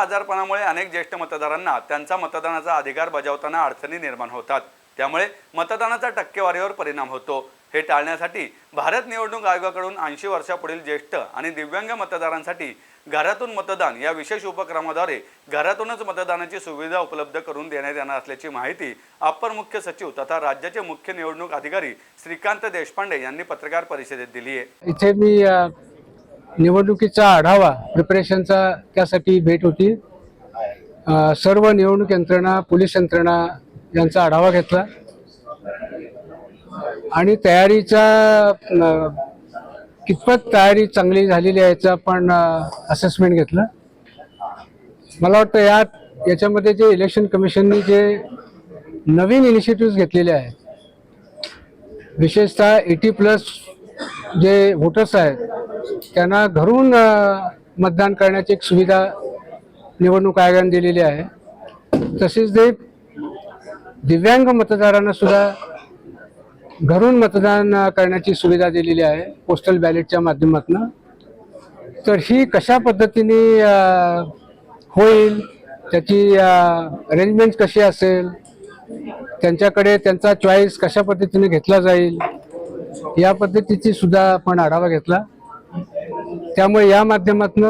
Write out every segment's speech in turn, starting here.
आजारपणामुळे अनेक ज्येष्ठ मतदारांना त्यांचा मतदानाचा अधिकार बजावताना अडचणी निर्माण होतात. त्यामुळे मतदानाचा टक्केवारीवर परिणाम होतो. हे टाळण्यासाठी भारत निवडणूक आयोगाकडून ऐंशी वर्षापुढील ज्येष्ठ आणि दिव्यांग मतदारांसाठी घरातून मतदान या विशेष उपक्रमाद्वारे घरातूनच मतदानाची सुविधा उपलब्ध करून देण्यात येणार असल्याची माहिती अप्पर मुख्य सचिव तथा राज्याचे मुख्य निवडणूक अधिकारी श्रीकांत देशपांडे यांनी पत्रकार परिषदेत दिली आहे इथे मी निवडणुकीचा आढावा प्रिपरेशनचा त्यासाठी भेट होती. सर्व निवडणूक यंत्रणा पोलीस यंत्रणा यांचा आढावा घेतला. आणि तयारीचा कितपत तयारी चांगली झालेली आहे याचा पण असेसमेंट घेतलं. मला वाटतं यात याच्यामध्ये जे इलेक्शन कमिशननी जे नवीन इनिशिएटिव्ह घेतलेले आहेत विशेषतः एटी प्लस जे वोटर्स आहेत त्यांना घरून मतदान करण्याची एक सुविधा निवडणूक आयोगाने दिलेली आहे. तसेच ते दिव्यांग मतदारांना सुद्धा घरून मतदान करण्याची सुविधा दिलेली आहे पोस्टल बॅलेटच्या माध्यमातून. तर ही कशा पद्धतीने होईल त्याची अरेंजमेंट कशी असेल त्यांच्याकडे त्यांचा चॉईस कशा पद्धतीने घेतला जाईल या पद्धतीची सुद्धा आपण आढावा घेतला. त्यामुळे या माध्यमातून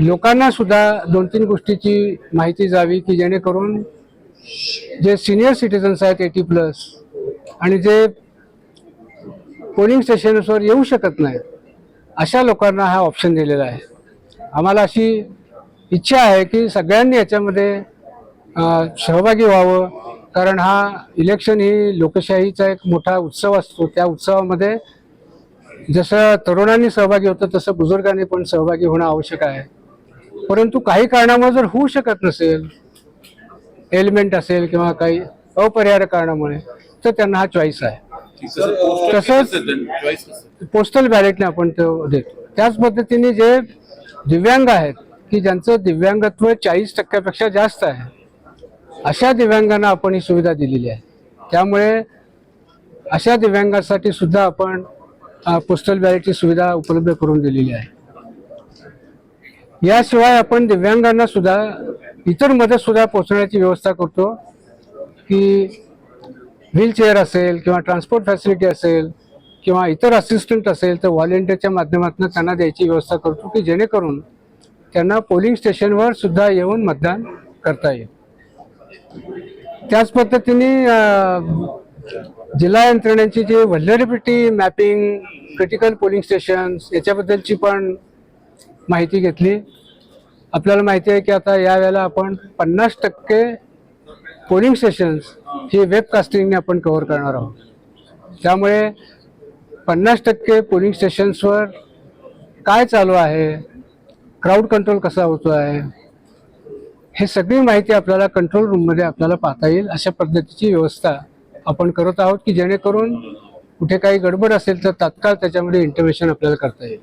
लोकांना सुद्धा दोन तीन गोष्टीची माहिती जावी की जेणेकरून जे सिनियर सिटीजन्स आहेत एटी प्लस आणि जे पोलिंग स्टेशन्सवर येऊ शकत नाही अशा लोकांना हा ऑप्शन दिलेला आहे. आम्हाला अशी इच्छा आहे की सगळ्यांनी याच्यामध्ये सहभागी व्हावं कारण हा इलेक्शन ही लोकशाहीचा एक मोठा उत्सव असतो. त्या उत्सवामध्ये जसं तरुणांनी सहभागी होतं तसं बुजुर्गांनी पण सहभागी होणं आवश्यक आहे. परंतु काही कारणामुळे जर होऊ शकत नसेल एलिमेंट असेल किंवा काही अपरिहार्य कारणामुळे तर त्यांना हा चॉईस आहे. तसंच पोस्टल बॅलेटने आपण तो देतो. त्याच पद्धतीने जे दिव्यांग आहेत की ज्यांचं दिव्यांगत्व चाळीस टक्क्यापेक्षा जास्त आहे अशा दिव्यांगांना आपण ही सुविधा दिलेली आहे. त्यामुळे अशा दिव्यांगासाठी सुद्धा आपण पोस्टल बॅलेटची सुविधा उपलब्ध करून दिलेली आहे. याशिवाय आपण दिव्यांगांना सुद्धा इतर मदत सुद्धा पोहोचण्याची व्यवस्था करतो की व्हीलचेअर असेल किंवा ट्रान्सपोर्ट फॅसिलिटी असेल किंवा इतर असिस्टंट असेल तर व्हॉलेंटियरच्या माध्यमातून त्यांना द्यायची व्यवस्था करतो की जेणेकरून त्यांना पोलिंग स्टेशनवर सुद्धा येऊन मतदान करता येईल. त्याच पद्धतीने जिल्हा यंत्रणेची जी vulnerability mapping critical polling stations याच्याबद्दलची पण माहिती घेतली. आपल्याला माहिती आहे की आता यावेळेला आपण पन्नास टक्के पोलिंग स्टेशन्स ही वेबकास्टिंगने आपण कव्हर करणार आहोत. त्यामुळे पन्नास टक्के पोलिंग स्टेशन्सवर काय चालू आहे क्राऊड कंट्रोल कसा होतो आहे हे सगळी माहिती आपल्याला कंट्रोल रूममध्ये आपल्याला पाहता येईल अशा पद्धतीची व्यवस्था आपण करत आहोत की जेणेकरून कुठे काही गडबड असेल तर तात्काळ त्याच्यामध्ये इंटरव्हेशन आपल्याला करता येईल.